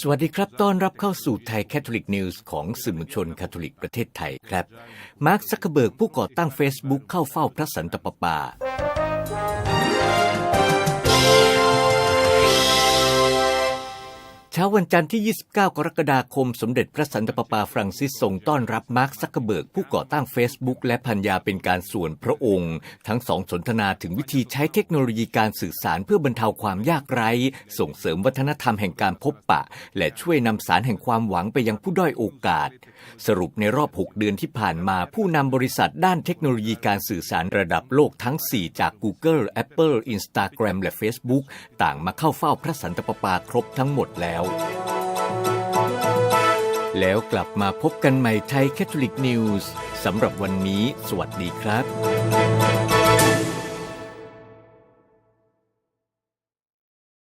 สวัสดีครับ ต้อนรับเข้าสู่ไทยแคทอลิกนิวส์ของสื่อมวลชนคาทอลิกประเทศไทยครับ มาร์คซักเคอร์เบิร์กผู้ก่อตั้ง Facebook เข้าเฝ้าพระสันตะปาปา เช้าวันจันทร์ที่ 29 กรกฎาคม สมเด็จพระสันตะปาปาฟรังซิสทรงต้อนรับมาร์คซักเคเบิร์ก ผู้ก่อตั้ง Facebook และพันยาเป็นการส่วนพระองค์ ทั้งสองสนทนาถึงวิธีใช้เทคโนโลยีการสื่อสารเพื่อบรรเทาความยากไร้ ส่งเสริมวัฒนธรรมแห่งการพบปะ และช่วยนำสารแห่งความหวังไปยังผู้ด้อยโอกาส สรุปในรอบ 6 เดือนที่ผ่านมาผู้นำบริษัทด้านเทคโนโลยีการสื่อสารระดับโลกทั้ง 4 จาก Google Apple Instagram และ Facebook ต่างมาเข้าเฝ้าพระสันตะปาปาครบทั้งหมดแล้วแล้วกลับมาพบกันใหม่ไทยแคทอลิกนิวส์สำหรับวันนี้ สวัสดีครับ